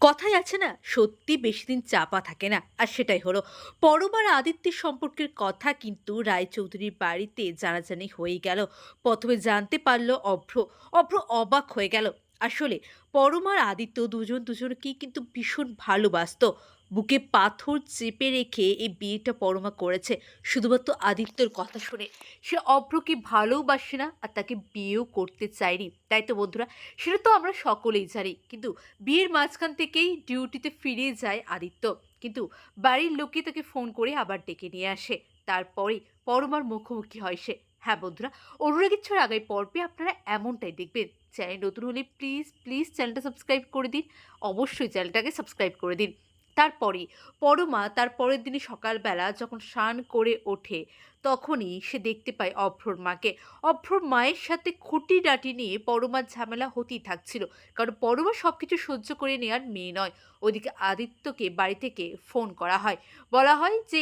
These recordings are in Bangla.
কথাই আছে না, সত্যি বেশি দিন চাপা থাকে না। আর সেটাই হলো পরমার আদিত্যের সম্পর্কের কথা কিন্তু রায়চৌধুরীর বাড়িতে জানাজানি হয়ে গেল। প্রথমে জানতে পারল অভ্র অভ্র অবাক হয়ে গেল। আসলে পরমার আদিত্য দুজন দুজনকেই কিন্তু ভীষণ ভালোবাসতো। বুকে পাথর চেপে রেখে এই বিয়েটা পরমা করেছে। শুধুমাত্র আদিত্যর কথা শুনে সে অভ্রকে ভালোবাসে না আর তাকে বিয়েও করতে চায়নি। তাই তো বন্ধুরা, সেটা তো আমরা সকলেই জানি। কিন্তু বিয়ের মাঝখান থেকেই ডিউটিতে ফিরে যায় আদিত্য। কিন্তু বাড়ির লোকে তাকে ফোন করে আবার ডেকে নিয়ে আসে। তারপরে পরমার মুখোমুখি হয় সে। হ্যাঁ বন্ধুরা অনুরাগীর আগামী পর্বে আপনারা এমনটাই দেখবেন। চ্যানেল নতুন হলে প্লিজ প্লিজ চ্যানেলটা সাবস্ক্রাইব করে দিন। অবশ্যই চ্যানেলটাকে সাবস্ক্রাইব করে দিন। তারপরে পরমা তার পরের দিনই সকালবেলা যখন স্নান করে ওঠে, তখনই সে দেখতে পায় অভ্রর মাকে। অভ্রর মায়ের সাথে খুঁটি ডাটি নিয়ে পরমার ঝামেলা হতেই থাকছিল, কারণ পরমা সব কিছু সহ্য করে নেওয়ার মেয়ে নয়। ওদিকে আদিত্যকে বাড়ি থেকে ফোন করা হয়। বলা হয় যে,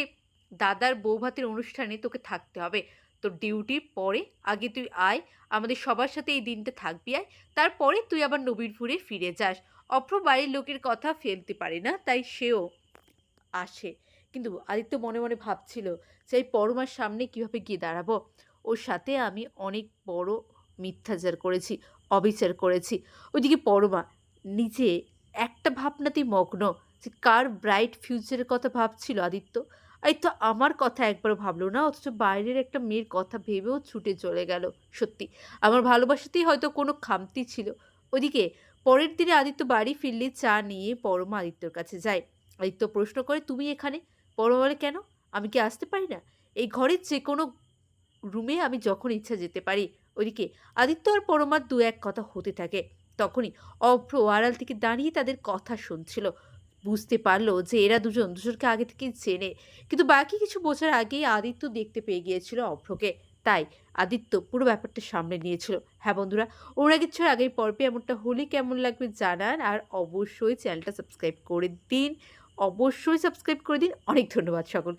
দাদার বৌভাতের অনুষ্ঠানে তোকে থাকতে হবে। তোর ডিউটির পরে আগে তুই আয়, আমাদের সবার সাথে এই দিনটা থাকবি আয়। তারপরে তুই আবার নবীনপুরে ফিরে যাস। অভ্র বাড়ির লোকের কথা ফেলতে পারে না, তাই সেও আসে। কিন্তু আদিত্য মনে মনে ভাবছিল যে এই পরমার সামনে কীভাবে গিয়ে দাঁড়াবো? ওর সাথে আমি অনেক বড় মিথ্যাচার করেছি, অবিচার করেছি। ওইদিকে পরমা, নিজে একটা ভাবনাতেই মগ্ন যে কার ব্রাইট ফিউচারের কথা ভাবছিল আদিত্য? তো আমার কথা একবার ভাবলো না, অথচ বাইরের একটা মেয়ের কথা ভেবেও ছুটে চলে গেল, সত্যি। আমার ভালোবাসাতেই হয়তো কোনো খামতি ছিল। ওদিকে পরের দিনে আদিত্য বাড়ি ফিরলে চা নিয়ে পরমা আদিত্যর কাছে যায়। আদিত্য প্রশ্ন করে, তুমি এখানে? পরমা বলে, কেন? আমি কি আসতে পারি না? এই ঘরের যে কোনো রুমে আমি যখন ইচ্ছা যেতে পারি। ওইদিকে আদিত্য আর পরমার দু এক কথা হতে থাকে। তখনই অভ্র আড়াল থেকে দাঁড়িয়ে তাদের কথা শুনছিল। বুঝতে পারল যে এরা দুজন, দুজনকে আগে থেকে চেনে। কিন্তু বাকি কিছু বোঝার আগেই আদিত্য দেখতে পেয়ে গিয়েছিল অভ্রকে। তাই আদিত্য পুরো ব্যাপারটা সামনে নিয়েছিল। হ্যাঁ বন্ধুরা ওরা কিছুর আগের পর্বে এমনটা হলে কেমন লাগবে জানান আর অবশ্যই চ্যানেলটা সাবস্ক্রাইব করে দিন। অবশ্যই সাবস্ক্রাইব করে দিন। অনেক ধন্যবাদ সকলকে।